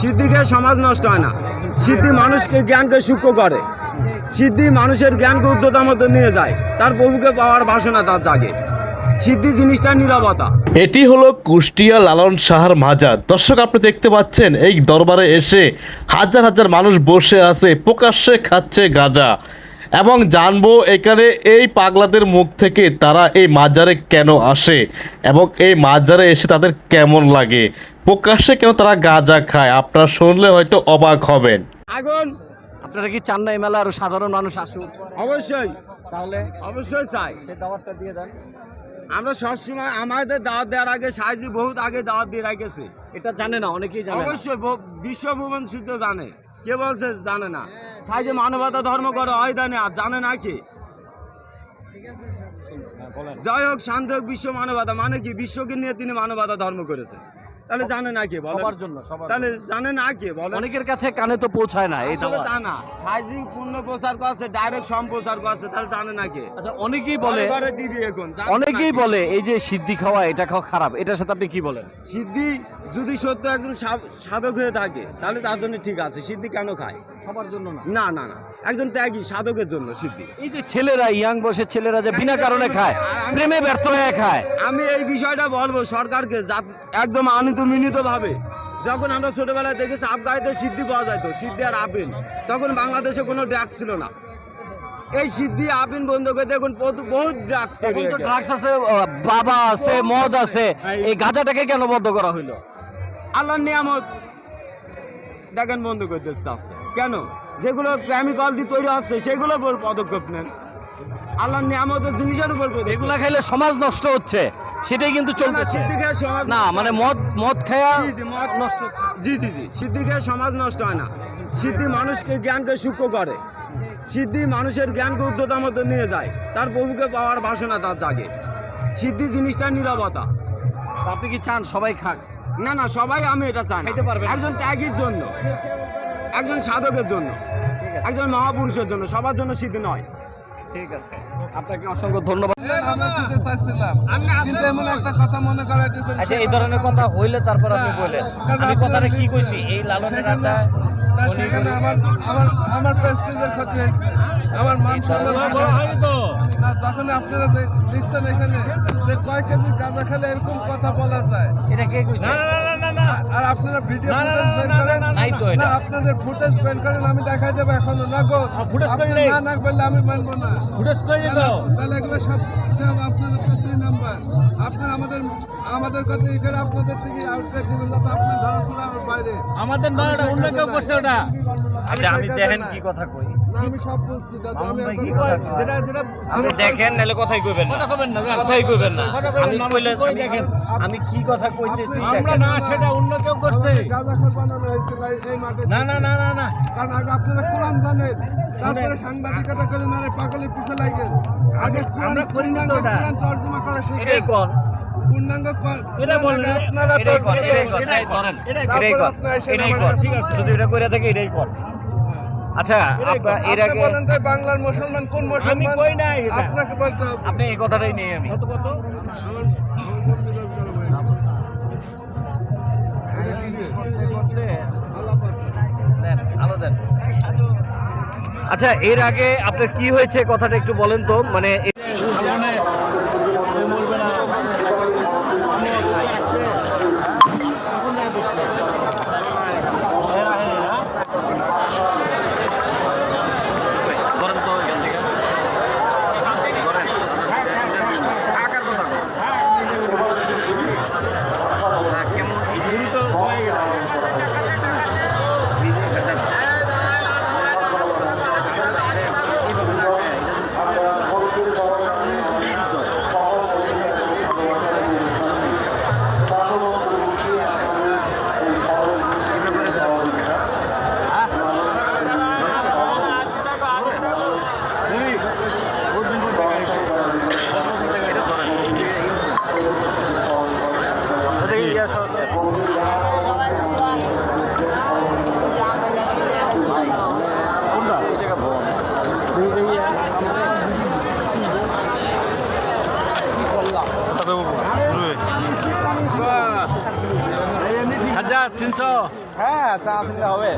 সিদ্ধিকে সমাজ নষ্ট হয় না। সিদ্ধি মানুষকে জ্ঞানকে সূক্ষ্ম করে। সিদ্ধি মানুষের জ্ঞানকে উদ্ধতার মধ্যে নিয়ে যায়। তার প্রভুকে পাওয়ার বাসনা তার জাগে। সিদ্ধি জিনিসটা নিরবতা। এটি হলো কুষ্টিয়া লালন সাহার মাজার। দর্শক, আপনি দেখতে পাচ্ছেন, এই দরবারে এসে হাজার হাজার মানুষ বসে আছে, প্রকাশ্যে খাচ্ছে গাঁজা। এবং জানব এখানে এই পাগলাদের মুখ থেকে তারা এই মাজারে কেন আসে এবং এই মাজারে এসে তাদের কেমন লাগে? প্রকাশ্যে কেন তারা গাঁজা খায়? আপনারা শুনলে হয়তো অবাক হবেন। আগুন! আপনারা কি চান না এই মেলা আরও সাধারণ মানুষ আসুক? অবশ্যই। তাহলে? অবশ্যই চাই। সেই দাওয়াতটা দিয়ে দেন। আমরা সবসময় আমাদের দাওয়াত দেওয়ার আগে সাহায্য বহুত আগে দাওয়াত দিয়ে রাখেছে। এটা জানে না অনেকেই জানে অবশ্যই ব- বিশ্বভুবন শুদ্ধ জানে। কে বলছে জানে না? সাহায্য মানবতা ধর্ম করে জানে আর জানে না কি? যাই হোক শান্ত হোক বিশ্ব মানবতা। মানে কি? বিশ্বকে নিয়ে তিনি মানবতা ধর্ম করেছে তাহলে জানে না কে সবার জন্য তাহলে জানে না কে বলেন? অনেকের কাছে কানে তো পৌঁছায় না দাওয়াত তা না। সাইজিং পূর্ণ প্রচার করছে ডাইরেক্ট সম্প্রচার করছে তাহলে জানে না কে? আচ্ছা অনেকেই বলে টিভি এখন অনেকেই বলে এই যে সিদ্ধি খাওয়া এটা খাওয়া খারাপ এটার সাথে আপনি কি বলেন? সিদ্ধি যদি সত্য একজন সাধক হয়ে থাকে তাহলে তার জন্য ঠিক আছে। সিদ্ধি কেন খায়? সবার জন্য না। না না না। একজন ত্যাগী সাধকের জন্য সিদ্ধি এই যে ছেলেরা ইয়াং বয়সের ছেলেরা যে বিনা কারণে খায় প্রেমে ব্যর্থ হয়ে খায়। আমি এই বিষয়টা বলব সরকারকে একদম আনিত মিনিত ভাবে যখন আমরা ছোটবেলায় দেখেছি আফগানিতে সিদ্ধি পাওয়া যেত সিদ্ধি আর আপিন। তখন বাংলাদেশে কোনো ড্রাগস ছিল না। এই সিদ্ধি আপিন বন্ধ করে দেখুন বহুত- বহুত ড্রাগস ড্রাগস আছে বাবা আছে মদ আছে। এই গাঁজাটাকে কেন বন্ধ করা হইল? আল্লাহর নিয়ামত দেখেন বন্ধ করতে চাচ্ছে কেন? যেগুলো কেমিক্যাল দিয়ে তৈরি হচ্ছে সেগুলোর উপর পদক্ষেপ নেন। আল্লাহর নিয়ামতের জিনিসের উপর যেগুলা খাইলে সমাজ নষ্ট হচ্ছে সেটাই কিন্তু চলতেছে। না মানে মদ মদ খায়া মদ নষ্ট জি জি জি সিদ্ধি খেয়ে সমাজ নষ্ট হয় না। সিদ্ধি মানুষকে জ্ঞানকে সূক্ষ্ম করে। সিদ্ধি মানুষের জ্ঞানকে উদ্যতার মধ্যে নিয়ে যায়। তার প্রভুকে পাওয়ার বাসনা তার জাগে। সিদ্ধি জিনিসটা নিরবতা। আপনি কি চান সবাই খাক? না না সবাই আমি এটা চাই খাইতে পারবে একজন ত্যাগীর জন্য একজন সাধকের জন্য একজন মহাপুরুষের জন্য সবার জন্য সিদ্ধি নয়। ঠিক আছে। আপনাকে অসংখ্য ধন্যবাদ। আমরা শুনতে চাইছিলাম কিন্তু এমন একটা কথা মনে করাইতেছেন আচ্ছা এই ধরনের কথা হইলে তারপর আপনি বলেন। কারণ আমি আপনারা কথাটা কি কইছি? এই লালনের আড্ডা সেখানে আমার আমার আমার প্রেস্টিজের ক্ষতি হয়েছে। আমার মান সম্মান না যখন আপনারা দে- এখানে যে কয় কেজি গাঁজা খেলে এরকম কথা বলা যায়? এটা কে কইছে? আর- আর আপনারা ভিডিও ফুটেজ বের করেন? নাই তো এটা। না। আপনাদের ফুটেজ বের করেন আমি দেখাই দেবো এখনও। নগদ আপনি না না বললে আমি মানবো না। তাহলে এগুলো সব সব আপনার দুই নাম্বার। আপনার আমাদের আমাদের কথা এখানে আপনাদের থেকে আউটলেট দিবেন যাতে আপনার আর বাইরে। আমাদের অন্য কেউ করছে ওটা। আমি আমি দেখেন কি কথা কই। আমি সব বুঝছি যাতে আমি ভাই এখন কি কয়? যেটা যেটা আপনি দেখেন নাহলে কথাই কইবেন না। কথা না কথাই কইবেন না। আমি কইলে দেখেন। আমি কি কথা কইতেছি আমরা না সেটা অন্য কেউ করছে গাঁজাখোর বানানো হয়েছিল এই- এই মাঠে। না না না না না। কারণ আগে আপনারা কোরআন জানেন। তারপরে সাংবাদিকতা করেন আরে পাগলের পিছে লাগেন আগে কোরআন আমরা করি না ওটা। কোরআন তর্জমা করা শিখেন। কোন? পূর্ণাঙ্গ এটা বলুন, আপনারা তর্জমা করেন। এটাই এসে এটাই কাছে- ঠিক আছে। যদি এটা কইরা থাকে এটাই কোন? আচ্ছা এর আগে বলেন তাই বাংলার মুসলমান কোন মুসলমান? কই নাই আপনাকে বলতে আপনি এই কথাটাই নেই আমি। কত কত। আচ্ছা এর আগে আপনার কি হয়েছে? কথাটা একটু বলেন তো। মানে হাজার তিনশো। হ্যাঁ চা হবে।